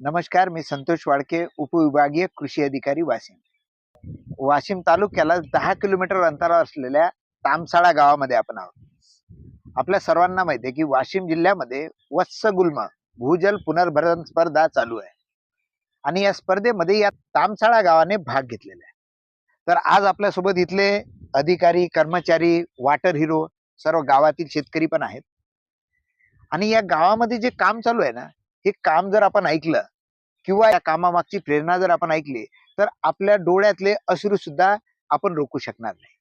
नमस्कार मी संतोष वाडके उपविभागीय कृषी अधिकारी वाशिम. वाशिम तालुक्याला दहा किलोमीटर अंतरावर असलेल्या तामसाळा गावामध्ये आपण आहोत. आपल्या सर्वांना माहिती आहे की वाशिम जिल्ह्यामध्ये वत्स गुल्म भूजल पुनर्भरण स्पर्धा चालू आहे. आणि या स्पर्धेमध्ये या तामसाळा गावाने भाग घेतलेला आहे. तर आज आपल्यासोबत इथले अधिकारी कर्मचारी वॉटर हिरो सर्व गावातील शेतकरी पण आहेत. आणि या गावामध्ये जे काम चालू आहे ना हे काम जर आपण ऐकलं किंवा या कामामागची प्रेरणा जर आपण ऐकली तर आपल्या डोळ्यातले अश्रू सुद्धा आपण रोखू शकणार नाही.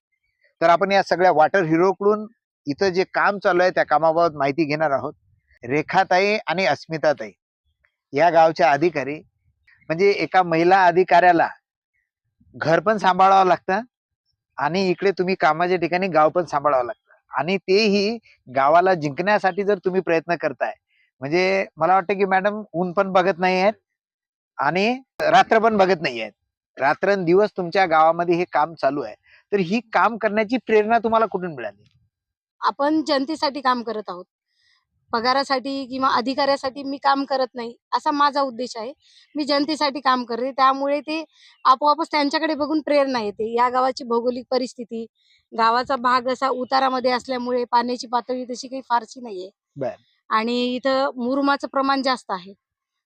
तर आपण या सगळ्या वॉटर हिरोकडून इथं जे काम चालू आहे त्या कामाबाबत माहिती घेणार आहोत. रेखाताई आणि अस्मिताताई या गावच्या अधिकारी म्हणजे एका महिला अधिकाऱ्याला घर पण सांभाळावं लागतं आणि इकडे तुम्ही कामाच्या ठिकाणी गाव पण सांभाळावं लागतं. आणि तेही गावाला जिंकण्यासाठी जर तुम्ही प्रयत्न करताय म्हणजे मला वाटतं की मॅडम ऊन पण बघत नाही आहेत आणि रात्र पण बघत नाही आहेत रात्रंदिवस तुमच्या गावामध्ये हे काम चालू आहे. तर ही काम करण्याची प्रेरणा तुम्हाला कुठून मिळाली? आपण जनतेसाठी काम करत आहोत. पगारासाठी किंवा अधिकाऱ्यासाठी मी काम करत नाही असा माझा उद्देश आहे. मी जनतेसाठी काम करते त्यामुळे ते आपोआपच त्यांच्याकडे बघून प्रेरणा येते. या गावाची भौगोलिक परिस्थिती गावाचा भाग असा उतारामध्ये असल्यामुळे पाण्याची पातळी तशी काही फारशी नाहीये. आणि इथं मुरुमाचं प्रमाण जास्त आहे.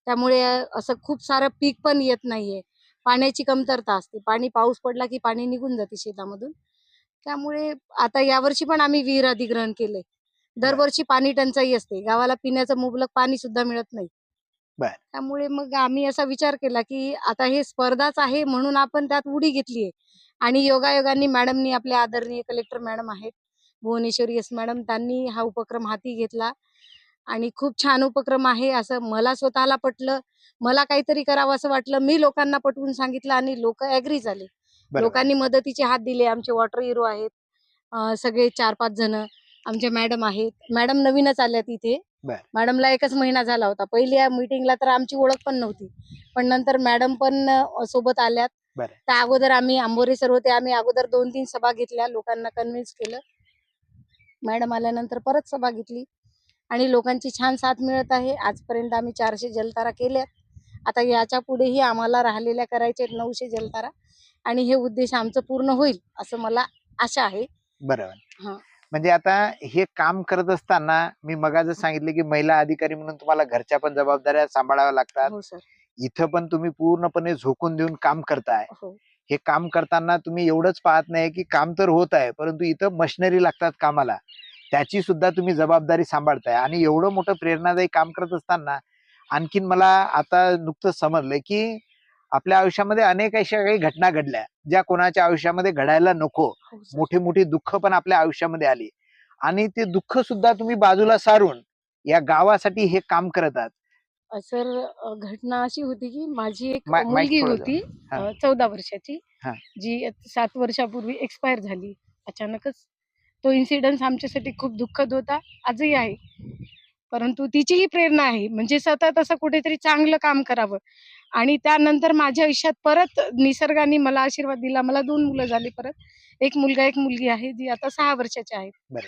त्यामुळे असं खूप सारं पीक पण येत नाहीये. पाण्याची कमतरता असते. पाणी पाऊस पडला की पाणी निघून जाते शेतामधून. त्यामुळे आता यावर्षी पण आम्ही विहीर अधिग्रहण केले दरवर्षी पाणी टंचाई असते. गावाला पिण्याचं मुबलक पाणी सुद्धा मिळत नाही. त्यामुळे मग आम्ही असा विचार केला की आता हे स्पर्धाच आहे म्हणून आपण त्यात उडी घेतलीये आणि योगायोगाने मॅडमनी आपल्या आदरणीय कलेक्टर मॅडम आहेत. भुवनेश्वरी एस मॅडम त्यांनी हा उपक्रम हाती घेतला. आणि खूप छान उपक्रम आहे असं मला स्वतःला पटलं. मला काहीतरी करावं असं वाटलं. मी लोकांना पटवून सांगितलं आणि लोक ऍग्री झाले. लोकांनी मदतीचे हात दिले. आमचे वॉटर हिरो आहेत. सगळे चार पाच जण आमचे मॅडम आहेत. मॅडम नवीनच आल्यात इथे बर. मॅडमला एकच महिना झाला होता. पहिल्या मीटिंगला तर आमची ओळख पण नव्हती. पण नंतर मॅडम पण सोबत आल्यात. त्या अगोदर आम्ही आंबोरे सर होते. आम्ही अगोदर दोन तीन सभा घेतल्या. लोकांना कन्व्हिन्स केलं. मॅडम आल्यानंतर परत सभा घेतली. आणि लोकांची छान साथ मिळत आहे. आजपर्यंत आम्ही चारशे जलतारा केल्यात आता याच्या पुढेही आम्हाला राहिलेल्या करायचे नऊशे जलतारा. आणि हे उद्देश आमचं पूर्ण होईल असं मला आशा आहे. बरोबर. हा. म्हणजे आता हे काम करत असताना मी मगाच सांगितलं की महिला अधिकारी म्हणून तुम्हाला घरच्या पण जबाबदाऱ्या सांभाळाव्या लागतात. हो इथं पण तुम्ही पूर्णपणे झोकून देऊन काम करताय. हो. हे काम करताना तुम्ही एवढंच पाहत नाही की काम तर होत आहे परंतु इथं मशिनरी लागतात कामाला. त्याची सुद्धा तुम्ही जबाबदारी सांभाळताय आणि एवढं मोठं प्रेरणादायी काम करत असताना आणखीन मला आता नुकतंच समजलंय की आपल्या आयुष्यामध्ये अनेक अशा काही घटना घडल्या ज्या कोणाच्या आयुष्यामध्ये घडायला नको हो. मोठी मोठी दुःख पण आपल्या आयुष्यामध्ये आली आणि ते दुःख सुद्धा तुम्ही बाजूला सारून या गावासाठी हे काम करत आहात सर घटना अशी होती की माझी एक मुलगी होती. चौदा वर्षाची. जी सात वर्षापूर्वी एक्सपायर झाली अचानकच तो इन्सिडन्स आमच्यासाठी खूप दुःखद होता. आजही आहे. परंतु तिचीही प्रेरणा आहे. म्हणजे सतत असं कुठेतरी चांगलं काम करावं. आणि त्यानंतर माझ्या आयुष्यात परत निसर्गाने मला आशीर्वाद दिला. मला दोन मुलं झाली परत. एक मुलगा एक मुलगी आहे जी आता सहा वर्षाची आहेत. बरं.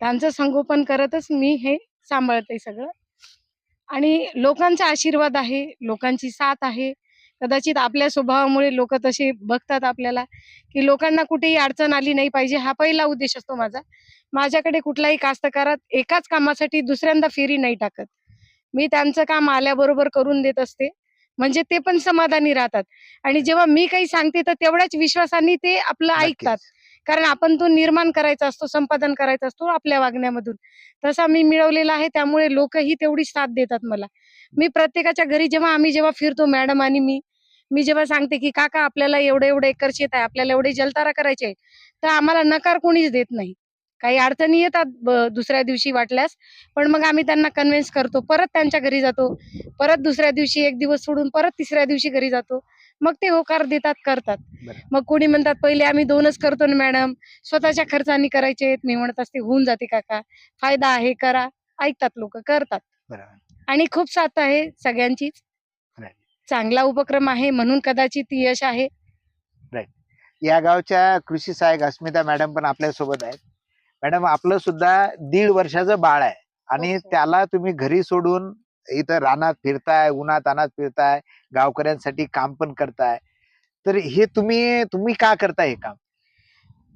त्यांचं संगोपन करतच मी हे सांभाळते सगळं. आणि लोकांचा आशीर्वाद आहे. लोकांची साथ आहे. कदाचित आपल्या स्वभावामुळे लोक तसे बघतात आपल्याला की लोकांना कुठेही अडचण आली नाही पाहिजे हा पहिला उद्देश असतो माझा. माझ्याकडे कुठलाही कास्तकारात एकाच कामासाठी दुसऱ्यांदा फेरी नाही टाकत. मी त्यांचं काम आल्याबरोबर करून देत असते. म्हणजे ते पण समाधानी राहतात. आणि जेव्हा मी काही सांगते तर तेवढ्याच विश्वासाने ते आपलं ऐकतात. कारण आपण तो निर्माण करायचा असतो संपादन करायचा असतो आपल्या वागण्यामधून. तसा मी मिळवलेला आहे त्यामुळे लोकही तेवढी साथ देतात मला. मी प्रत्येकाच्या घरी जेव्हा आम्ही जेव्हा फिरतो मॅडम आणि मी मी जेव्हा सांगते की काका आपल्याला एवढे एवढे एकर शेत आहे आपल्याला एवढे जलतारा करायचे आहे, तर आम्हाला नकार कोणीच देत नाही. काही अडचणी येतात दुसऱ्या दिवशी वाटल्यास पण मग आम्ही त्यांना कन्व्हिन्स करतो. परत त्यांच्या घरी जातो. परत दुसऱ्या दिवशी एक दिवस सोडून परत तिसऱ्या दिवशी घरी जातो. मग ते होकार देतात करतात. मग कोणी म्हणतात पहिले आम्ही दोनच करतो ना मॅडम. स्वतःच्या खर्चाने करायचे आहेत. मी म्हणत असते होऊन जाते काका. फायदा आहे करा. ऐकतात लोक करतात. आणि खूप साथ आहे सगळ्यांचीच. चांगला उपक्रम आहे म्हणून कदाचित यश आहे. या गावच्या कृषी सहाय्यक अस्मिता मॅडम पण आपल्यासोबत आहेत. मॅडम आपलं सुद्धा दीड वर्षाचं बाळ आहे. आणि. त्याला तुम्ही घरी सोडून इथं रानात फिरताय उन्हात अनात फिरताय गावकऱ्यांसाठी काम पण करताय. तर हे तुम्ही तुम्ही का करताय हे काम?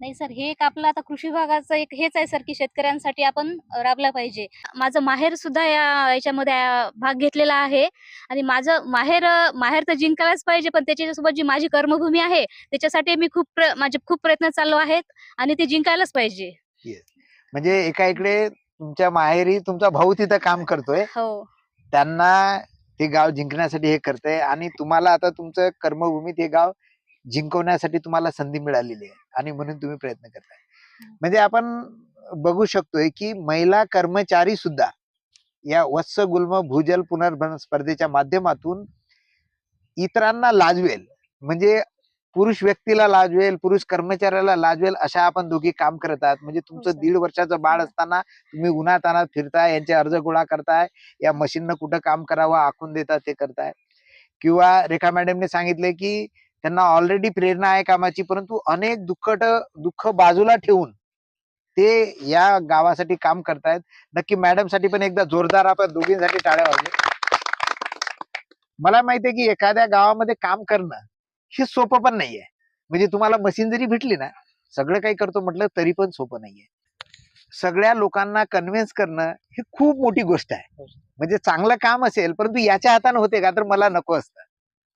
नाही सर हे एक आपलं आता कृषी विभागाचं एक हेच आहे सर की शेतकऱ्यांसाठी आपण राबला पाहिजे. माझं माहेर सुद्धा या याच्यामध्ये भाग घेतलेला आहे. आणि माझं माहेर माहेर तर जिंकायलाच पाहिजे पण त्याच्यासोबत जी माझी कर्मभूमी आहे त्याच्यासाठी मी खूप माझे खूप प्रयत्न चालू आहेत आणि ते जिंकायलाच पाहिजे. म्हणजे एका इकडे तुमच्या माहेरी तुमचा भाऊ तिथं काम करतोय. हो. त्यांना ते गाव जिंकण्यासाठी हे करतंय आणि तुम्हाला आता तुमचं कर्मभूमीत हे गाव जिंकवण्यासाठी तुम्हाला संधी मिळालेली आहे आणि म्हणून तुम्ही प्रयत्न करताय. म्हणजे आपण बघू शकतोय की महिला कर्मचारी सुद्धा या वत्स गुल्म भूजल पुनर्भरण स्पर्धेच्या माध्यमातून इतरांना लाजवेल. म्हणजे पुरुष व्यक्तीला लाजवेल पुरुष कर्मचाऱ्याला लाजवेल अशा आपण दोघी काम करत आहात. म्हणजे तुमचं सर. दीड वर्षाचं बाळ असताना तुम्ही उन्हात अनात फिरताय यांचे अर्ज गोळा करताय या मशीननं कुठं काम करावं आखून देतात ते करताय. किंवा रेखा मॅडमने सांगितले की त्यांना ऑलरेडी प्रेरणा आहे कामाची परंतु अनेक दुःखट दुःख बाजूला ठेवून ते या गावासाठी काम करतायत. नक्की मॅडमसाठी पण एकदा जोरदार आपण दोघींसाठी टाळ्या वाजले मला माहिती आहे की एखाद्या गावामध्ये काम करणं हे सोपं पण नाहीये. म्हणजे तुम्हाला मशीन जरी भेटली ना सगळं काही करतो म्हटलं तरी पण सोपं नाहीये. सगळ्या लोकांना कन्व्हिन्स करणं ही खूप मोठी गोष्ट आहे. म्हणजे चांगलं काम असेल परंतु याच्या हाताने होते का तर मला नको असतं.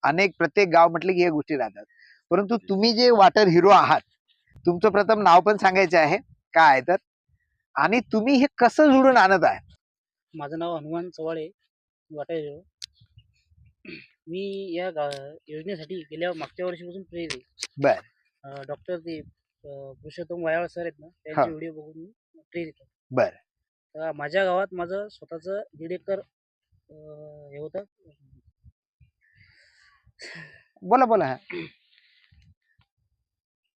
अनेक प्रत्येक गाव म्हटलं की हे गोष्टी राहतात. परंतु तुम्ही जे वॉटर हिरो आहात तुमचं प्रथम नाव पण सांगायचं आहे. काय तर? आणि तुम्ही हे कसं जुळून आणत आहे? माझं नाव हनुमान चव्हाळे हिरो मी या गा योजनेसाठी गेल्या मागच्या वर्षीपासून प्रेरित आहे. बर. अं, डॉक्टर ते अं, पुरुषोत्तम वायाळ सर आहेत ना हा. त्यांचे व्हिडिओ बघून मी प्रेरित आहे. बर. तर माझ्या गावात माझं स्वतःचं दीड एकर अं, हे होतं. बोला बोला.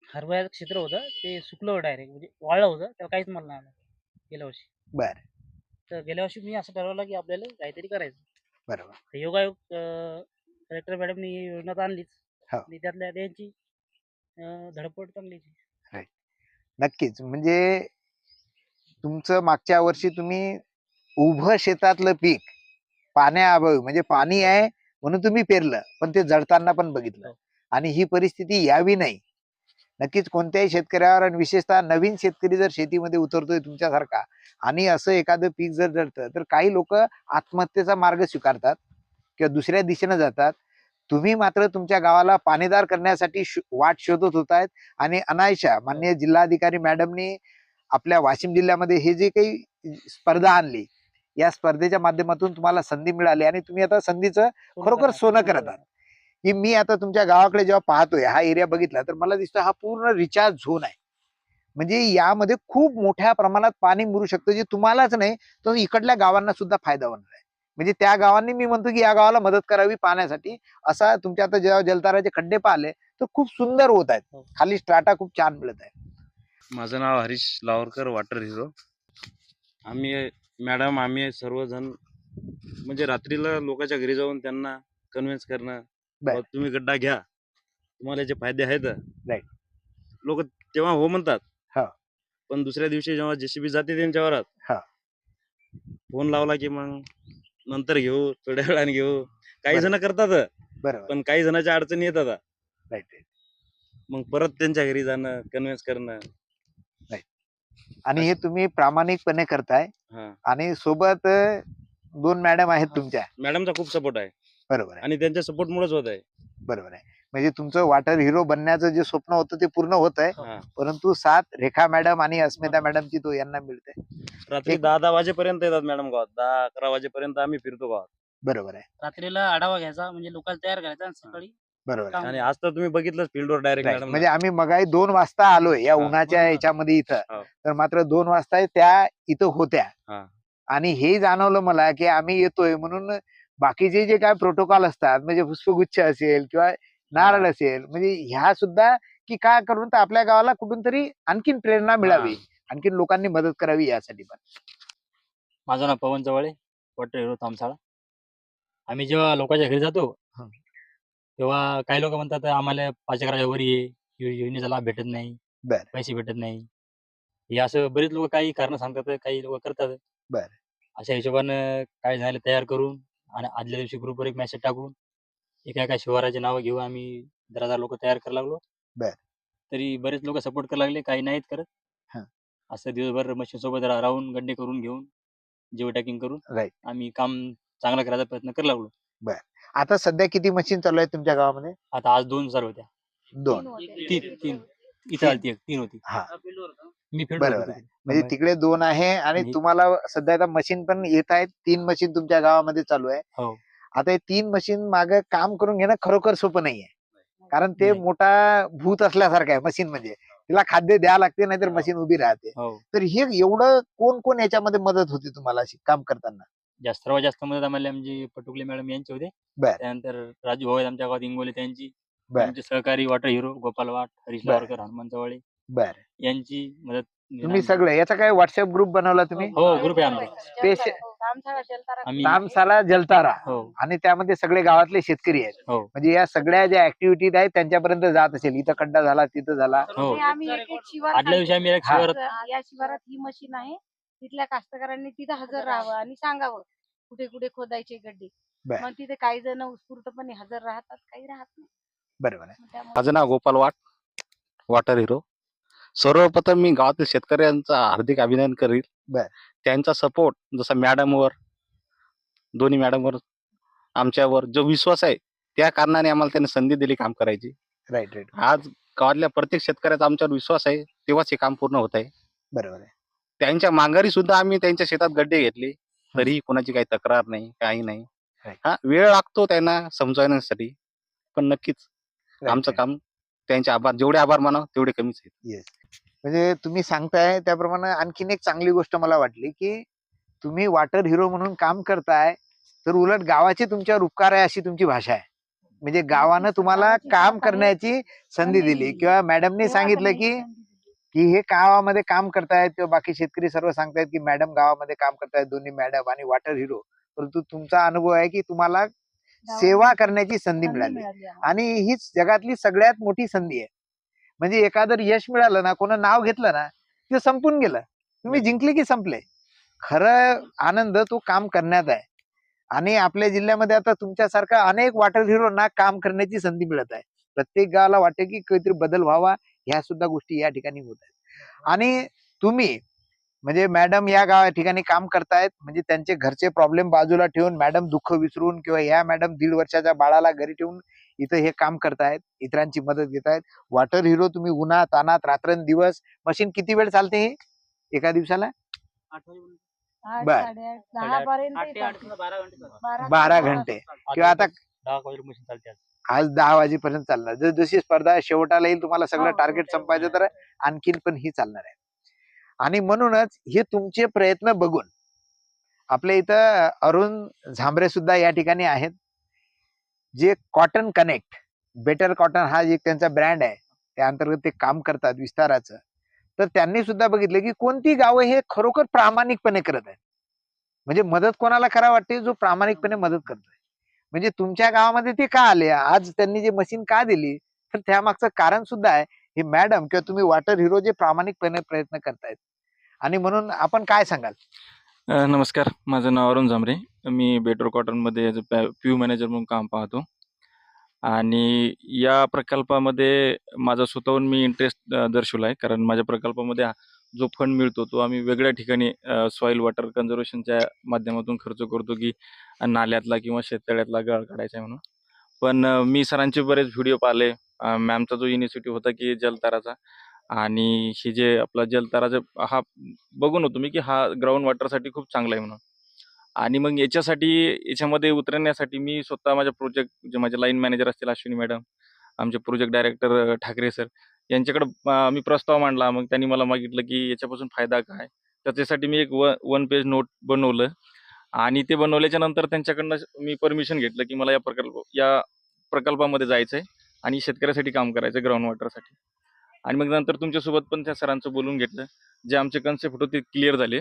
हरभऱ्याचं क्षेत्र होतं. ते सुकलं डायरेक्ट म्हणजे वाळलं होतं. त्याला काहीच मला नाही आलं गेल्या वर्षी. बर. तर गेल्या वर्षी मी असं ठरवलं की आपल्याला काहीतरी करायचं. बरोबर. तर योगायोग कलेक्टर मॅडमनी ही योजना तर आणलीच. हो. आणि त्यातल्या त्यांची अं, धडपड चांगलीच आहे. नक्कीच. म्हणजे तुमचं मागच्या वर्षी तुम्ही उभं शेतातलं पीक पाण्याअभावी म्हणजे पाणी आहे म्हणून तुम्ही पेरलं पण ते जळताना पण बघितलं. हो. आणि ही परिस्थिती यावी नाही. नक्कीच कोणत्याही शेतकऱ्यावर आणि विशेषतः नवीन शेतकरी जर शेतीमध्ये उतरतोय तुमच्यासारखा आणि असं एखादं पीक जर जळतं तर काही लोक आत्महत्येचा मार्ग स्वीकारतात किंवा दुसऱ्या दिशेनं जातात. तुम्ही मात्र तुमच्या गावाला पाणीदार करण्यासाठी वाट शोधत होत आहेत आणि अनायशा माननीय जिल्हाधिकारी मॅडमनी आपल्या वाशिम जिल्ह्यामध्ये हे जे काही स्पर्धा आणली या स्पर्धेच्या माध्यमातून तुम्हाला संधी मिळाली आणि तुम्ही आता संधीचं खरोखर. सोनं करत आहात. की मी आता तुमच्या गावाकडे जेव्हा पाहतोय हा एरिया बघितला तर मला दिसतं हा पूर्ण रिचार्ज झोन आहे म्हणजे यामध्ये खूप मोठ्या प्रमाणात पाणी मुरू शकतं जे तुम्हालाच नाही तर इकडल्या गावांना सुद्धा फायदा होणार आहे म्हणजे त्या गावांनी मी म्हणतो की या गावाला मदत करावी पाण्यासाठी असा तुमच्या आता जेव्हा जलताराचे खड्डे पाहिले तर खूप सुंदर होत आहेत हो. खाली स्ट्राटा खूप छान मिळत आहे माझं नाव हरीश लावरकर वॉटर हिरो आम्ही मॅडम आम्ही सर्वजण म्हणजे रात्रीला लोकांच्या घरी जाऊन त्यांना कन्व्हिन्स करणं तुम्ही गड्डा घ्या तुम्हाला याचे फायदे आहेत. लोक तेव्हा हो म्हणतात हा. पण दुसऱ्या दिवशी जेव्हा जेसीबी जाते त्यांच्या वरात हा. फोन लावला की मग नंतर घेऊ थोड्या वेळाने घेऊ. काही जण करतात. बरोबर पण काही जणांच्या अडचणी येतात. राईट मग परत त्यांच्या घरी जाणं कन्व्हिन्स करणं. आणि हे तुम्ही प्रामाणिकपणे करताय. हा. आणि सोबत अं, दोन मॅडम आहेत. तुमच्या. मॅडमचा खूप सपोर्ट आहे. बरोबर आहे. आणि त्यांच्या सपोर्टमुळेच होत आहे. बरोबर आहे. म्हणजे तुमचं वॉटर हिरो बनण्याचं जे स्वप्न होतं ते पूर्ण होत आहे. परंतु साथ रेखा मॅडम आणि अस्मिता मॅडमची तो यांना मिळते रात्री एक- दहा दहा वाजेपर्यंत येतात मॅडम गावात दहा अकरा वाजेपर्यंत आम्ही फिरतो गावात बरोबर आहे रात्रीला आढावा घ्यायचा म्हणजे लोकांना तयार करायचा आणि सकाळी बरोबर आहे काम आणि आज तर तुम्ही बघितलंच फील्डवर डायरेक्ट Right. मॅडम म्हणजे आम्ही मगाई दोन वाजता आलोय या हा, उन्हाच्या बरोबर. याच्यामध्ये इथं हो. तर मात्र दोन वाजता त्या इथं होत्या हा. आणि हे जाणवलं मला की आम्ही येतोय म्हणून बाकीचे जे काय प्रोटोकॉल असतात म्हणजे पुष्पगुच्छ असेल किंवा नारळ असेल. म्हणजे ह्या सुद्धा की काय करून तर आपल्या गावाला कुठून तरी आणखीन प्रेरणा मिळावी. आणखीन लोकांनी मदत करावी यासाठी पण. माझं नाव पवन चव्हाळे वॉटर हिरो तामसाळा आम्ही जेव्हा लोकांच्या घरी जातो. तेव्हा काही लोक म्हणतात आम्हाला पाच अकराच्या वर ये. योजनेचा लाभ भेटत नाही. पैसे भेटत नाही. हे असं बरेच लोक काही कारण सांगतात काही लोक करतात. बर. अशा हिशोबानं काय झालं तयार करून आणि आदल्या दिवशी ग्रुपवर एक मेसेज टाकून एका एका शिवाराचे नावं घेऊन आम्ही? दहा हजार लोक तयार करायला लागलो. बर. तरी बरेच लोक सपोर्ट करायला लागले काही नाहीत करत. हा. असं दिवसभर मशीन सोबत रा- राहून गड्डे करून घेऊन जिओ टॅकिंग करून Right. आम्ही काम चांगला करायचा प्रयत्न करायला लागलो. आता सध्या किती मशीन चालू आहे तुमच्या गावामध्ये? आता आज दोन हजार होत्या. दोन. तीन तीन. इथं आलती एक तीन होती. हा. मी फिल्ड बरोबर आहे. म्हणजे तिकडे दोन आहे आणि आणि- तुम्हाला सध्या आता मशीन पण येत आहेत. तीन मशीन तुमच्या गावामध्ये चालू आहे. हो. आता हे तीन मशीन माग काम करून घेणं खरोखर सोपं नाहीये. कारण ते. मोठा भूत असल्यासारखं आहे मशीन म्हणजे. तिला खाद्य द्यावं लागते नाहीतर मशीन उभी राहते. हो. तर हे एवढं कोण कोण याच्यामध्ये मदत होती तुम्हाला अशी काम करताना? जास्त सर्वात जास्त मदत आम्हाला आमची पटुकले मॅडम यांचे होते. त्यानंतर राजू भाऊ आमच्या गावात इंगोले त्यांची. सहकारी वॉटर हिरो गोपाल वाट हरीश. लावरकर हनुमान चव्हाळे. बर. यांची मदत तुम्ही सगळे याचा काय व्हॉट्सअप ग्रुप बनवला तुम्ही? हो ग्रुप आहे आमचा. Special- आम्ही तामसाला जलतारा हो. आणि त्यामध्ये सगळे गावातले शेतकरी आहेत. हो. म्हणजे या सगळ्या ज्या ऍक्टिव्हिटीज आहेत त्यांच्यापर्यंत जात असेल. इथं खड्डा झाला तिथं झाला. हो. आम्ही एक एक शिवार आदल्या दिवशी आम्ही एक हा. शिवारात या शिवारात ही मशीन आहे. तिथल्या कास्तकारांनी तिथं हजर राहावं आणि सांगावं कुठे कुठे खोदायचे गड्डे. बर. मग तिथे काही जण उत्स्फूर्तपणे हजर राहतात काही राहत नाही. बरोबर आहे. त्यामुळे माझं नाव गोपाल वाट वॉटर हिरो. सर्वप्रथम मी गावातील शेतकऱ्यांचा हार्दिक अभिनंदन करील. बर. त्यांचा सपोर्ट जसा मॅडमवर दोन्ही मॅडमवर आमच्यावर जो विश्वास आहे त्या कारणाने आम्हाला त्यांनी संधी दिली काम करायची. राईट राईट आज गावातल्या प्रत्येक शेतकऱ्याचा आमच्यावर विश्वास आहे तेव्हाच हे काम पूर्ण होत आहे. बरोबर आहे. त्यांच्या माघारी सुद्धा आम्ही त्यांच्या शेतात गड्डे घेतले. तरीही कोणाची काही तक्रार नाही काही नाही. Right. हा वेळ लागतो त्यांना समजवण्यासाठी पण नक्कीच Right, आमचं right. काम त्यांचे आभार जेवढे आभार मानाव तेवढे कमीच आहेत. म्हणजे तुम्ही सांगताय त्याप्रमाणे आणखीन एक चांगली गोष्ट मला वाटली की तुम्ही वॉटर हिरो म्हणून काम करताय तर उलट गावाचे तुमच्यावर उपकार आहे अशी तुमची भाषा आहे. म्हणजे गावानं तुम्हाला काम. करण्याची संधी दिली दिली. किंवा मॅडमने सांगितलं की की हे गावामध्ये काम करतायत किंवा बाकी शेतकरी सर्व सांगतायत की मॅडम गावामध्ये काम करतायत दोन्ही मॅडम आणि वॉटर हिरो परंतु तुमचा अनुभव आहे की तुम्हाला सेवा करण्याची संधी मिळाली. आणि हीच जगातली सगळ्यात मोठी संधी आहे. म्हणजे एखादं यश मिळालं ना कोणा नाव घेतलं ना ते संपून गेलं. तुम्ही जिंकले की संपले. खरं आनंद तो काम करण्यात आहे. आणि आपल्या जिल्ह्यामध्ये आता तुमच्यासारखा अनेक वॉटर हिरोना काम करण्याची संधी मिळत आहे. प्रत्येक गावाला वाटते की काहीतरी बदल व्हावा ह्या सुद्धा गोष्टी या ठिकाणी होत आहेत. आणि तुम्ही म्हणजे मॅडम या गावा ठिकाणी काम करतायत म्हणजे त्यांचे घरचे प्रॉब्लेम बाजूला ठेवून मॅडम दुःख विसरून किंवा या मॅडम दीड वर्षाच्या बाळाला घरी ठेवून इथं हे काम करतायत इतरांची मदत घेत आहेत वॉटर हिरो तुम्ही उन्हात अनात रात्रंदिवस मशीन किती वेळ चालते ही एका दिवसाला आठ, बर. साडेआठ, दहा पर्यंत आठ ते आठ येतात. बारा घंटे चालतात. बारा बारा ते घंटे किंवा आता दहा वाजेला मशीन चालते आज. आज दहा वाजेपर्यंत चालणार जर जशी स्पर्धा शेवटाला येईल तुम्हाला सगळं हो, टार्गेट हो. संपायचं तर आणखीन पण ही चालणार आहे आणि म्हणूनच हे तुमचे प्रयत्न बघून आपल्या इथं अरुण झांबरे सुद्धा या ठिकाणी आहेत जे कॉटन कनेक्ट बेटर कॉटन हा एक त्यांचा ब्रँड आहे. त्या अंतर्गत ते काम करतात विस्ताराचं. तर त्यांनी सुद्धा बघितलं की कोणती गावं हे खरोखर प्रामाणिकपणे करत आहेत. म्हणजे मदत कोणाला करा वाटते? जो प्रामाणिकपणे मदत करतोय. म्हणजे तुमच्या गावामध्ये ते का आले? आज त्यांनी जे मशीन का दिली? तर त्यामागचं कारण सुद्धा आहे. हे मॅडम किंवा तुम्ही वॉटर हिरो जे प्रामाणिकपणे प्रयत्न करतायत. आणि म्हणून आपण काय सांगाल? नमस्कार. माझं नाव अरुण झांबरे मी बेटर कॉटनमध्ये ॲज अ प्यू मॅनेजर म्हणून काम पाहतो. आणि या प्रकल्पामध्ये माझा स्वतःहून मी इंटरेस्ट दर्शवला आहे. कारण माझ्या प्रकल्पामध्ये हा जो फंड मिळतो तो आम्ही वेगळ्या ठिकाणी सॉईल वॉटर कन्झर्वेशनच्या माध्यमातून खर्च करतो की नाल्यातला किंवा शेततळ्यातला गळ काढायचा आहे म्हणून. पण मी सरांचे बरेच व्हिडिओ पाहिले. मॅमचा जो इनिशिएटिव्ह होता की जलताराचा आणि हे जे आपला जलताराचा हा बघून होतो मी की हा ग्राउंड वॉटरसाठी खूप चांगला आहे म्हणून. आणि मग याच्यासाठी याच्यामध्ये उतरण्यासाठी मी स्वतः माझ्या प्रोजेक्ट जे माझे लाईन मॅनेजर असतील अश्विनी मॅडम आमचे प्रोजेक्ट डायरेक्टर ठाकरे सर यांच्याकडे मी प्रस्ताव मांडला. मग त्यांनी मला मागितलं की याच्यापासून फायदा काय? त्याच्यासाठी मी एक व वन पेज नोट बनवलं. आणि ते बनवल्याच्या नंतर त्यांच्याकडनं मी परमिशन घेतलं की मला या प्रकल्प या प्रकल्पामध्ये जायचं आहे आणि शेतकऱ्यासाठी काम करायचं आहे ग्राउंड वॉटरसाठी आणि मग नंतर तुमच्यासोबत पण त्या सरांचं बोलून घेतलं. जे आमचे कन्सेप्ट होते क्लिअर झाले.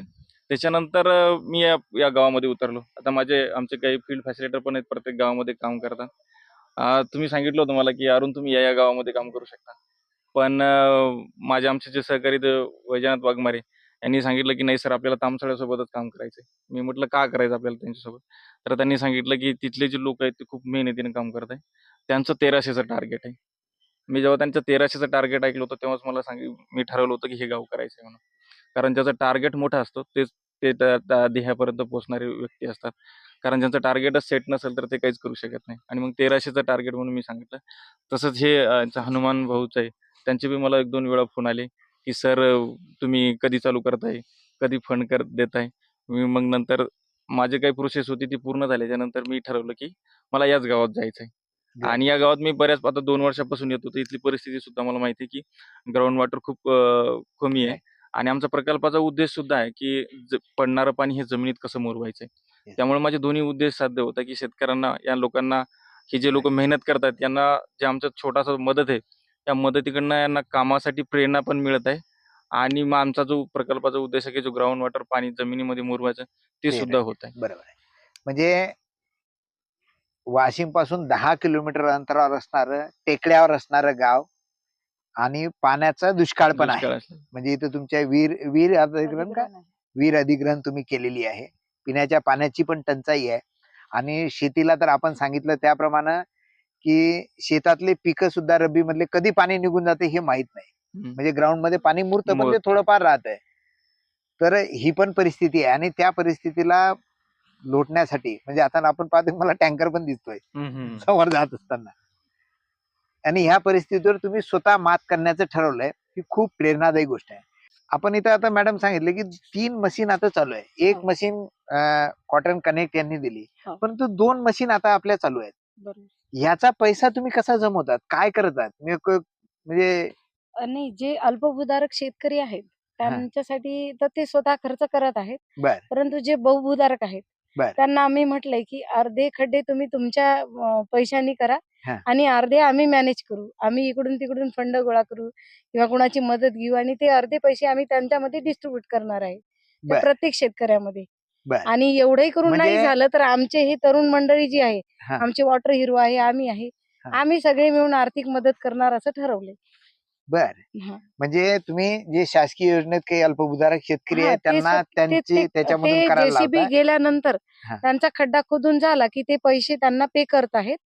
त्याच्यानंतर मी या या गावामध्ये उतरलो. आता माझे आमचे काही फील्ड फॅसिलिटर पण आहेत प्रत्येक गावामध्ये काम करतात. तुम्ही सांगितलं होतं मला की अरुण तुम्ही या या गावामध्ये काम करू शकता. पण माझे आमचे जे सहकारी द- वैजनाथ वाघमारे यांनी सांगितलं की नाही सर आपल्याला तामसाळ्यासोबतच काम करायचं मी म्हटलं का करायचं आपल्याला त्यांच्यासोबत? तर त्यांनी सांगितलं की तिथले जे लोक आहेत ते खूप मेहनतीने काम करत आहे त्यांचं तेराशेचं टार्गेट आहे. मी जेव्हा त्यांचं तेराशेचं टार्गेट ऐकलं होतं तेव्हाच मला सांग मी ठरवलं होतं की हे गाव करायचं आहे म्हणून. कारण ज्याचं टार्गेट मोठा असतो तेच ते त्या त्या पोहोचणारे व्यक्ती असतात. कारण ज्यांचं टार्गेटच सेट नसेल तर ते काहीच करू शकत नाही. आणि मग तेराशेचं टार्गेट म्हणून मी सांगितलं तसंच हे हनुमान भाऊच आहे त्यांचे बी मला एक दोन वेळा फोन आले की सर तुम्ही कधी चालू करताय? कधी फंड कर देताय? मी मग नंतर माझी काही प्रोसेस होती ती पूर्ण झाल्याच्यानंतर मी ठरवलं की मला याच गावात जायचं आहे आणि या गावात मी बऱ्याच आता दोन वर्षापासून येत होतो इथली परिस्थिती सुद्धा मला माहिती आहे की ग्राउंड वॉटर खूप कमी आहे. आणि आमचा प्रकल्पाचा उद्देश सुद्धा आहे की पडणारं पाणी हे जमिनीत कसं मुरवायचंय Yes. त्यामुळे माझे दोन्ही उद्देश साध्य होता की शेतकऱ्यांना या लोकांना हे जे लोक मेहनत करतात यांना जे आमचा छोटासा मदत आहे त्या मदतीकडनं यांना कामासाठी प्रेरणा पण मिळत आहे. आणि मग आमचा जो प्रकल्पाचा उद्देश आहे की जो ग्राउंड वॉटर पाणी जमिनीमध्ये मुरवायचं ते सुद्धा होत आहे. बरोबर आहे. म्हणजे वाशिमपासून दहा किलोमीटर अंतरावर असणारं टेकड्यावर असणारं गाव आणि पाण्याचा दुष्काळ पण आहे. म्हणजे इथं तुमच्या वीर वीर अधिग्रहण का? वीर अधिग्रहण तुम्ही केलेली आहे. पिण्याच्या पाण्याची पण टंचाई आहे. आणि शेतीला तर आपण सांगितलं त्याप्रमाणे की शेतातले पिकं सुद्धा रब्बी मधले कधी पाणी निघून जाते हे माहीत नाही. म्हणजे ग्राउंडमध्ये पाणी मुरतं पण ते मुरतं. थोडंफार राहत आहे तर ही पण परिस्थिती आहे आणि त्या परिस्थितीला लोटण्यासाठी. म्हणजे आता आपण पाहतो मला टँकर पण दिसतोय. समोर जात असताना. आणि ह्या परिस्थितीवर तुम्ही स्वतः मात करण्याचं ठरवलंय ही खूप प्रेरणादायी गोष्ट आहे. आपण इथं आता मॅडम सांगितलं की तीन मशीन आता चालू आहे. एक. मशीन कॉटन कनेक्ट यांनी दिली. हो. परंतु दोन मशीन आता आपल्या चालू आहेत. ह्याचा पैसा तुम्ही कसा जमवतात? काय करतात? म्हणजे आणि जे अल्पभूधारक शेतकरी आहेत त्यांच्यासाठी तर ते स्वतः खर्च करत आहेत. बर. परंतु जे बहुभूधारक आहेत बर. त्यांना आम्ही म्हटलंय की अर्धे खड्डे तुम्ही तुमच्या अं, पैशानी करा हा. आणि अर्धे आम्ही मॅनेज करू आम्ही इकडून तिकडून फंड गोळा करू किंवा कुणाची मदत घेऊ आणि ते अर्धे पैसे आम्ही त्यांच्यामध्ये डिस्ट्रीब्युट करणार आहे बर. प्रत्येक शेतकऱ्यामध्ये बर आणि एवढंही करून नाही म्हणजे- झालं तर आमचे हे तरुण मंडळी जी आहे हा. आमचे वॉटर हिरो आहे आम्ही आहे हा. आम्ही सगळे मिळून आर्थिक मदत करणार असं ठरवलंय बर. म्हणजे तुम्ही जे शासकीय योजनेत काही अल्पभूधारक शेतकरी आहेत त्यांना त्यांची ते- त्याच्यामधून ते करायला जेसीबी गेल्यानंतर. त्यांचा खड्डा खोदून झाला की ते पैसे त्यांना पे करत आहेत.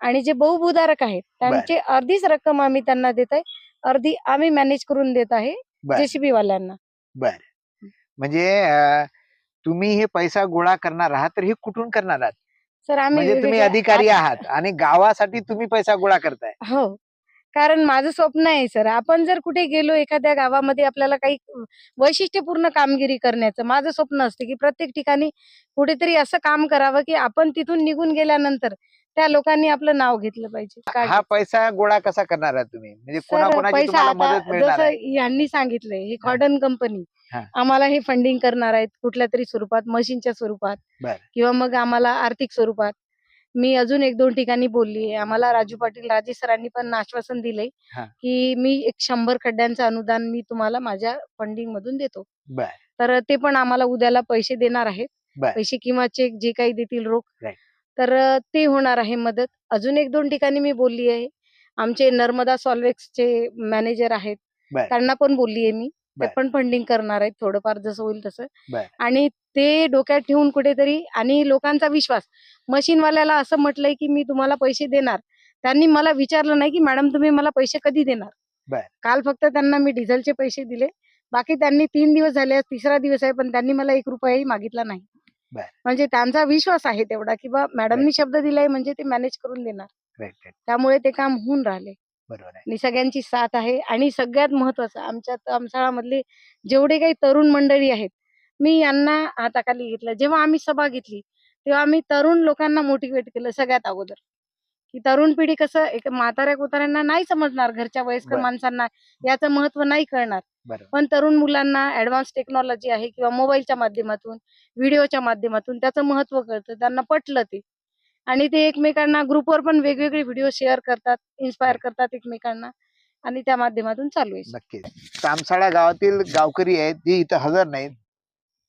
आणि जे बहुभूधारक आहेत त्यांची अर्धीच रक्कम आम्ही त्यांना देत आहे. अर्धी आम्ही मॅनेज करून देत आहे जेसीबी वाल्यांना बर. म्हणजे तुम्ही हे पैसा गोळा करणार आहात तर हे कुठून करणार आहात? सर आम्ही म्हणजे तुम्ही अधिकारी आहात आणि गावासाठी तुम्ही पैसा गोळा करताय. हो. कारण माझं स्वप्न आहे सर आपण जर कुठे गेलो एखाद्या गावामध्ये आपल्याला काही वैशिष्ट्यपूर्ण कामगिरी करण्याचं माझं स्वप्न असते की प्रत्येक ठिकाणी कुठेतरी असं काम करावं की आपण तिथून निघून गेल्यानंतर त्या लोकांनी आपलं नाव घेतलं पाहिजे हा. पैसा गोळा कसा करणार आहात तुम्ही म्हणजे पैसा जसं आहे यांनी सांगितलंय ही कॉटन कंपनी. आम्हाला हे फंडिंग करणार आहेत कुठल्या तरी स्वरूपात मशीनच्या स्वरूपात. किंवा मग आम्हाला आर्थिक स्वरूपात मी अजून एक दोन ठिकाणी बोलली आहे आम्हाला राजू पाटील राजे सरांनी पण आश्वासन दिलंय हा. की मी एक शंभर खड्ड्यांचं अनुदान मी तुम्हाला माझ्या फंडिंग मधून देतो बर तर ते पण आम्हाला उद्याला पैसे देणार आहेत बर. पैसे किंवा चेक जे काही देतील रोख Right. तर ते होणार आहे मदत अजून एक दोन ठिकाणी मी बोलली आहे आमचे नर्मदा सॉल्वेक्सचे मॅनेजर आहेत बर. त्यांना पण बोलली आहे मी ते बर. पण फंडिंग करणार आहेत थोडंफार जसं होईल तसं बर. आणि ते डोक्यात ठेवून कुठेतरी आणि लोकांचा विश्वास. मशीनवाल्याला असं म्हटलंय की मी तुम्हाला पैसे देणार. त्यांनी मला विचारलं नाही की मॅडम तुम्ही मला पैसे कधी देणार. काल फक्त त्यांना मी डिझेलचे पैसे दिले. बाकी त्यांनी तीन दिवस झाले तिसरा दिवस आहे पण त्यांनी मला एक रुपयाही मागितला नाही. म्हणजे त्यांचा विश्वास आहे तेवढा की बा मॅडमनी शब्द दिलाय म्हणजे ते मॅनेज करून देणार. त्यामुळे ते काम होऊन राहिले. बरोबर सगळ्यांची साथ आहे. आणि सगळ्यात महत्वाचं आमच्या तामसाळामधले जेवढे काही तरुण मंडळी आहेत मी यांना हाताखाली घेतलं. जेव्हा आम्ही सभा घेतली तेव्हा आम्ही तरुण लोकांना मोटिवेट केलं सगळ्यात अगोदर. की तरुण पिढी कसं एक म्हाताऱ्या कोताऱ्यांना नाही समजणार घरच्या वयस्कर. माणसांना याचं महत्त्व नाही कळणार. पण तरुण मुलांना ऍडव्हान्स टेक्नॉलॉजी आहे किंवा मोबाईलच्या माध्यमातून व्हिडिओच्या माध्यमातून त्याचं महत्त्व कळतं त्यांना पटलं ते. आणि ते एकमेकांना ग्रुपवर पण वेगवेगळे व्हिडिओ शेअर करतात इन्स्पायर करतात एकमेकांना आणि त्या माध्यमातून चालू आहे. नक्कीच. तामसाळा गावातील गावकरी आहेत जे इथं हजर नाहीत.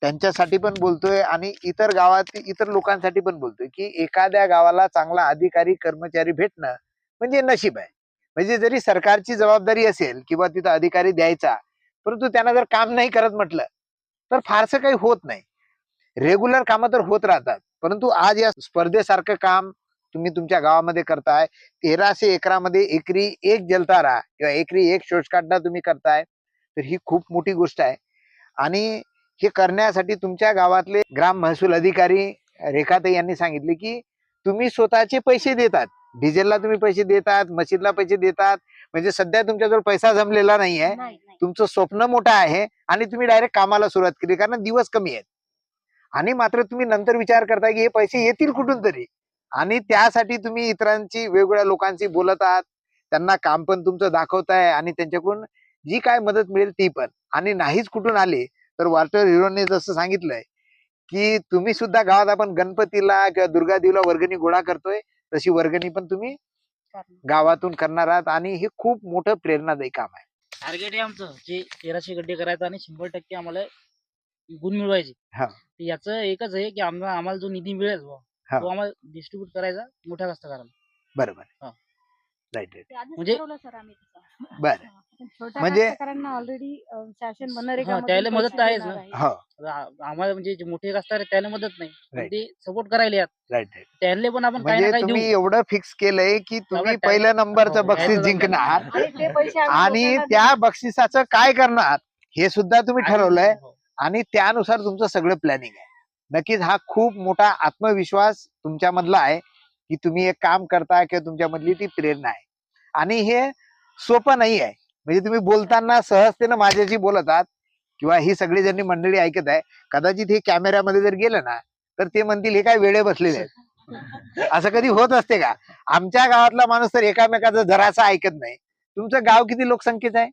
त्यांच्यासाठी पण बोलतोय आणि इतर गावात इतर लोकांसाठी पण बोलतोय की एखाद्या गावाला चांगला अधिकारी कर्मचारी भेटणं म्हणजे नशीब आहे. म्हणजे जरी सरकारची जबाबदारी असेल किंवा तिथं अधिकारी द्यायचा परंतु त्यांना जर काम नाही करत म्हटलं तर फारसं काही होत नाही. रेग्युलर कामं तर होत राहतात परंतु आज या स्पर्धेसारखं काम तुम्ही तुमच्या गावामध्ये करताय तेराशे एकरामध्ये एकरी एक जलतारा किंवा एकरी एक शोषकांडा तुम्ही करताय तर ही खूप मोठी गोष्ट आहे. आणि हे करण्यासाठी तुमच्या गावातले ग्राम महसूल अधिकारी रेखाताई यांनी सांगितले की तुम्ही स्वतःचे पैसे देतात. डिझेलला तुम्ही पैसे देतात मशीनला पैसे देतात. म्हणजे सध्या तुमच्याजवळ पैसा जमलेला नाही आहे तुमचं स्वप्न मोठं आहे आणि तुम्ही डायरेक्ट कामाला सुरुवात केली कारण दिवस कमी आहेत. आणि मात्र तुम्ही नंतर विचार करताय की हे पैसे येतील कुठून तरी? आणि त्यासाठी तुम्ही इतरांची वेगवेगळ्या लोकांशी बोलत आहात त्यांना काम पण तुमचं दाखवताय आणि त्यांच्याकडून जी काय मदत मिळेल ती पण. आणि नाहीच कुठून आले तर वॉटर हिरोने जसं सांगितलंय की तुम्ही सुद्धा गावात आपण गणपतीला किंवा दुर्गादेवीला वर्गणी गोळा करतोय तशी वर्गणी पण तुम्ही गावातून करणार आहात आणि हे खूप मोठं प्रेरणादायी काम आहे टार्गेट आहे आमचं जे तेराशे गड्डे करायचं आणि शंभर टक्के आम्हाला गुण मिळवायचे हा. याचं एकच आहे की आम्हाला आम्हाला जो निधी मिळेल. तो आम्हाला डिस्ट्रीब्यूट करायचा मोठ्या कास्तकाराला बरोबर हा. राईट राईट म्हणजे-. बरं म्हणजे- ऑलरेडी शासन हा, त्याला मदत तर आहेच ना. हो. आ- आम्हाला म्हणजे जे मोठे आहेत त्याला मदत नाही. पण Right. ते सपोर्ट करायला यात राईट राईट त्यांना पण आपण काही ना म्हणजे काही तुम्ही देऊ. एवढं फिक्स केलंय की तुम्ही पहिल्या नंबरचं हो, बक्षीस जिंकणार. आणि त्या. बक्षिसाचं काय करणार हे सुद्धा तुम्ही ठरवलंय. हो. आणि त्यानुसार तुमचं सगळं प्लॅनिंग आहे. नक्कीच हा खूप मोठा आत्मविश्वास तुमच्यामधला आहे की तुम्ही एक काम करता किंवा तुमच्यामधली ती प्रेरणा आहे. आणि हे सोपं नाही आहे. म्हणजे तुम्ही बोलताना सहजतेनं माझ्याशी बोलत आहात किंवा ही सगळी ज्यांनी मंडळी ऐकत आहे कदाचित हे कॅमेऱ्यामध्ये जर गेलं ना तर ते म्हणतील हे काय वेळे बसलेले आहेत. असं कधी होत असते का? आमच्या गावातला माणूस तर एकामेकाचं जरासा ऐकत नाही. तुमचं गाव किती लोकसंख्येचं आहे?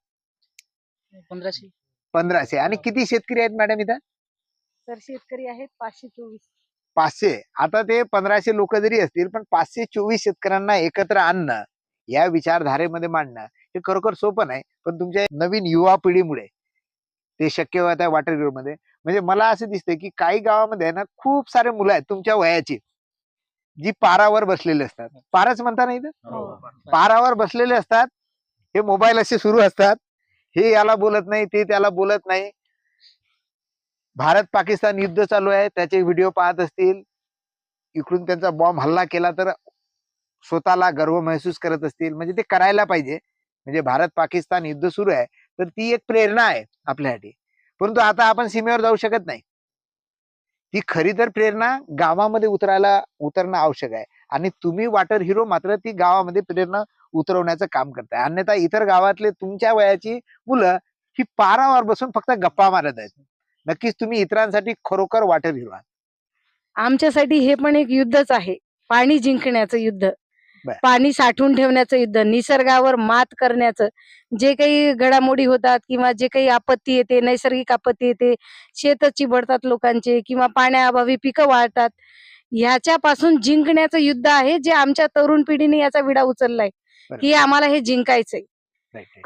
पंधराशे. पंधराशे. आणि किती शेतकरी आहेत मॅडम इथं? तर शेतकरी आहेत पाचशे चोवीस. पाचशे. आता ते पंधराशे लोक जरी असतील पण पाचशे चोवीस शेतकऱ्यांना एकत्र आणणं या विचारधारेमध्ये मांडणं हे खरोखर सोपं नाही पण तुमच्या नवीन युवा पिढीमुळे ते शक्य होत आहे वॉटरमध्ये. म्हणजे मला असं दिसतंय की काही गावामध्ये ना खूप सारे मुलं आहेत तुमच्या वयाची जी पारावर बसलेले असतात. पाराच म्हणता नाही इथं? हो. पारावर बसलेले असतात हे मोबाईल असे सुरू असतात हे याला बोलत नाही ते त्याला बोलत नाही. भारत पाकिस्तान युद्ध चालू आहे त्याचे व्हिडिओ पाहत असतील. इकडून त्यांचा बॉम्ब हल्ला केला तर स्वतःला गर्व महसूस करत असतील. म्हणजे ते करायला पाहिजे. म्हणजे भारत पाकिस्तान युद्ध सुरू आहे तर ती एक प्रेरणा आहे आपल्यासाठी. परंतु आता आपण सीमेवर जाऊ शकत नाही. ती खरी तर प्रेरणा गावामध्ये उतरायला उतरणं आवश्यक आहे. आणि तुम्ही वॉटर हिरो मात्र ती गावामध्ये प्रेरणा उतरवण्याचं काम करताय. अन्यथा इतर गावातले तुमच्या वयाची मुलं ही पारावर बसून फक्त गप्पा मारत आहेत. नक्कीच तुम्ही इतरांसाठी खरोखर वॉटर हिरो आहात. आमच्यासाठी हे पण एक युद्धच आहे. पाणी जिंकण्याचं युद्ध. पाणी साठवून ठेवण्याचं युद्ध निसर्गावर मात करण्याचं जे काही घडामोडी होतात किंवा जे काही आपत्ती येते नैसर्गिक आपत्ती येते शेत चिबडतात लोकांचे किंवा पाण्याअभावी पिकं वाळतात ह्याच्यापासून जिंकण्याचं युद्ध आहे जे आमच्या तरुण पिढीने याचा विडा उचललाय. की आम्हाला हे जिंकायचंय.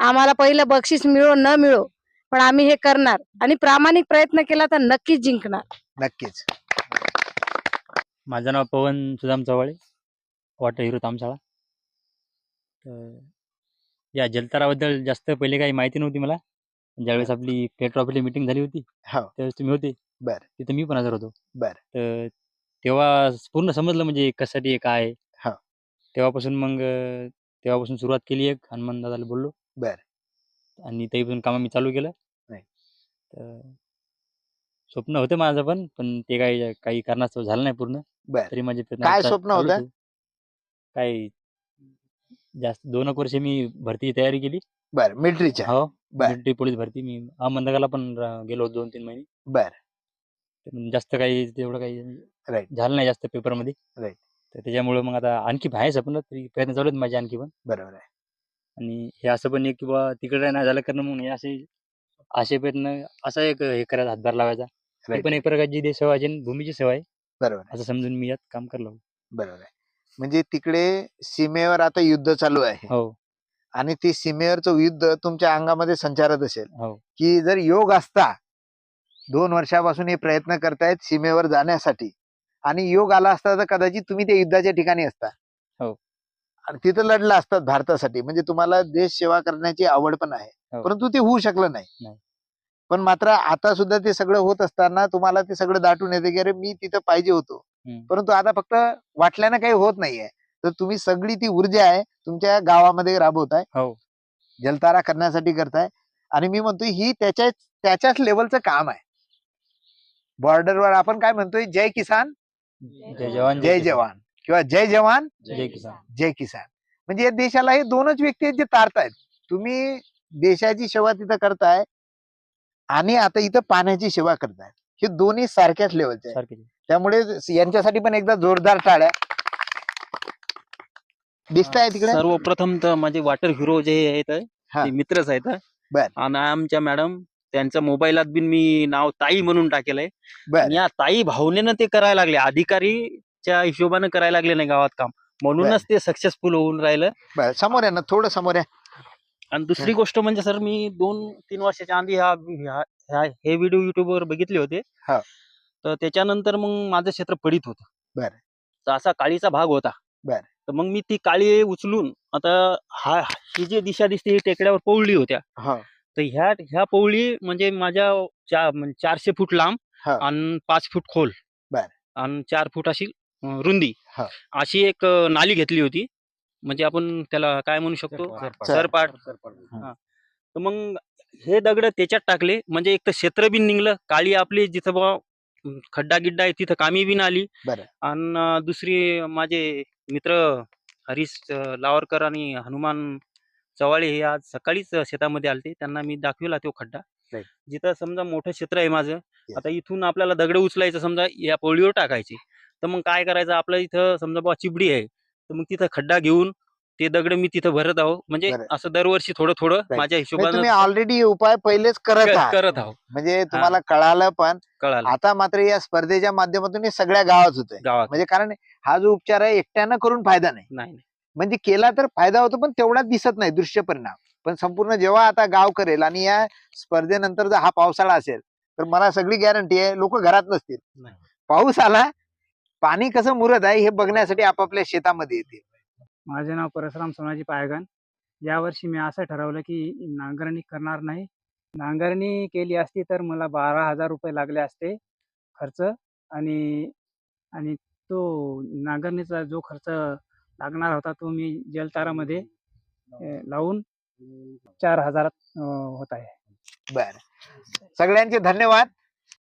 आम्हाला पहिलं बक्षीस मिळो न मिळो पण आम्ही हे करणार आणि प्रामाणिक प्रयत्न केला तर नक्कीच जिंकणार. नक्कीच. माझं नाव पवन सुदाम चव्हाळे. वॉटर हिरो तामसाळा तर या जलताराबद्दल जास्त पहिले काही माहिती नव्हती मला ज्यावेळेस आपली पेट्रो ऑफिसला मिटिंग झाली होती हो. त्यावेळेस तुम्ही होते बर. तिथं मी पण हजर होतो बर. तर तेव्हा पूर्ण समजलं म्हणजे कशासाठी काय आहे. हो. तेव्हापासून मग अं, तेव्हापासून सुरुवात केली एक हनुमान दादाला बोललो बर. आणि तेव्हापासून काम मी चालू केलं Right. तर स्वप्न होतं माझं पण पण ते काही काही कारणास्तव झालं नाही पूर्ण बर तरी माझे प्रयत्न काय स्वप्न चालूच होतं? आहे. काय जास्त दोन एक वर्ष मी भरती तयारी केली. बर मिलिटरीच्या. हो बर. मिलिटरी पोलीस भरती. मी अहमदनगरला पण रा- गेलो होतो दोन तीन महिने. बर. पण जास्त काही तेवढं काही Right. झालं नाही जास्त पेपरमध्ये. Right. तर त्याच्यामुळे मग आता आणखी आहे स्वप्न तरी प्रयत्न चालू आहेत माझे आणखी पण. बरोबर आहे. आणि हे असं पण एक किंवा तिकडे नाही झालं करणं म्हणून हे असे असे प्रयत्न असा एक हे करायचा हातभार लावायचा. ही Right. पण एक प्रकारची देश सेवा आहे आणि भूमीची सेवा आहे. बरोबर आहे. असं समजून मी यात काम करलो. बरोबर आहे. म्हणजे तिकडे सीमेवर आता युद्ध चालू आहे हो आणि ते सीमेवरचं युद्ध तुमच्या अंगामध्ये संचारत असेल हो की जर योग असता दोन वर्षापासून हे प्रयत्न करतायत सीमेवर जाण्यासाठी आणि योग आला असता तर कदाचित तुम्ही त्या युद्धाच्या ठिकाणी असता हो. आणि तिथं लढला असतात भारतासाठी म्हणजे तुम्हाला देश सेवा करण्याची आवड पण आहे हो. परंतु ते होऊ शकलं नाही नाही. पण मात्र आता सुद्धा ते सगळं होत असताना तुम्हाला ते सगळं दाटून येते की अरे मी तिथं पाहिजे होतो. परंतु आता फक्त वाटल्यानं काही होत नाहीये. तर तुम्ही सगळी ती ऊर्जा आहे तुमच्या गावामध्ये राबवताय. हो. जलतारा करण्यासाठी करताय. आणि मी म्हणतोय ही त्याच्या त्याच्याच लेवलचं काम आहे. बॉर्डरवर आपण काय म्हणतोय? जय किसान. जय जवान जय. जवान. किंवा जय जवान जय किसान. जय किसान. म्हणजे या देशाला हे दोनच व्यक्ती आहेत जे तारतायत. तुम्ही देशाची सेवा तिथं करताय आणि आता इथं पाण्याची सेवा करताय हे दोन्ही सारख्याच लेवलचे त्यामुळे यांच्यासाठी पण एकदा जोरदार टाळ्या दिसताय तिकडे? सर्वप्रथम तर माझे वॉटर हिरो जे आहेत. ते मित्रच आहेत. बर. आणि आमच्या मॅडम त्यांच्या मोबाईलात बिन मी नाव ताई म्हणून टाकेलंय या ताई भावनेनं ते करायला लागले. अधिकारीच्या हिशोबानं करायला लागले नाही गावात काम. म्हणूनच ते सक्सेसफुल होऊन राहिलं. समोर आहे ना थोडं समोर आहे. आणि दुसरी गोष्ट म्हणजे सर मी दोन तीन वर्षाच्या आधी हा हे व्हिडिओ युट्यूबवर बघितले होते. हा. तर त्याच्यानंतर मग माझं क्षेत्र पडित होतं. बरं. तर असा काळीचा भाग होता. बरं. तर मग मी ती काळी उचलून आता हा ही जी दिशा दिसते ही टेकड्यावर पौळली होत्या. हा. तर ह्या ह्या पौळी म्हणजे माझ्या चा- म्हणजे चारशे फूट लांब हा. आणि पाच फूट खोल. बरं. आणि चार फूट अशी अं, रुंदी. हा. अशी एक अं, नाली घेतली होती. म्हणजे आपण त्याला काय म्हणू शकतो? सरपाट. हा. तर मग हे दगड त्याच्यात टाकले. म्हणजे एक तर क्षेत्र बी निघलं. काळी आपली जिथं बा खड्डा गिड्डा आहे तिथं कामी बी आली बरं. आणि दुसरी माझे मित्र हरीश अं, लावरकर आणि हनुमान चव्हाळे हे आज सकाळीच शेतामध्ये आलते. त्यांना मी दाखविला तो खड्डा. Right. जिथं समजा मोठं क्षेत्र आहे माझं आता इथून आपल्याला दगड उचलायचं समजा या पोळीवर टाकायची. तर मग काय करायचं? आपलं इथं समजा बा चिबडी आहे तर मग तिथं खड्डा घेऊन ते दगड मी तिथं भरत आहो. म्हणजे बरं. असं दरवर्षी थोडं थोडं माझ्या म्हणजे हिशोबाने तुम्ही ऑलरेडी उपाय पहिलेच करत आहात. करत आहो. म्हणजे तुम्हाला कळालं पण कळालं. आता मात्र या स्पर्धेच्या माध्यमातून हे सगळ्या गावात होतंय. गावात म्हणजे कारण हा जो उपचार आहे एकट्यानं करून फायदा नाही. नाही नाही. म्हणजे केला तर फायदा होतो पण तेवढा दिसत नाही दृश्य परिणाम पण संपूर्ण जेव्हा आता गाव करेल आणि या स्पर्धेनंतर जर हा पावसाळा असेल तर मला सगळी गॅरंटी आहे लोक घरात नसतील. नाही. पाऊस आला पाणी कसं मुरत आहे हे बघण्यासाठी आपापल्या शेतामध्ये येतील. माझे नाव परशुराम सोनाजी पायगन यावर्षी मी असं ठरवलं की नांगरणी करणार नाही. नांगरणी केली असती तर मला बारा हजार रुपये लागले असते खर्च आणि आणि तो नांगरणीचा जो खर्च लागणार होता तो मी जलतारामध्ये लावून चार हजारात होत आहे. बर. सगळ्यांचे धन्यवाद.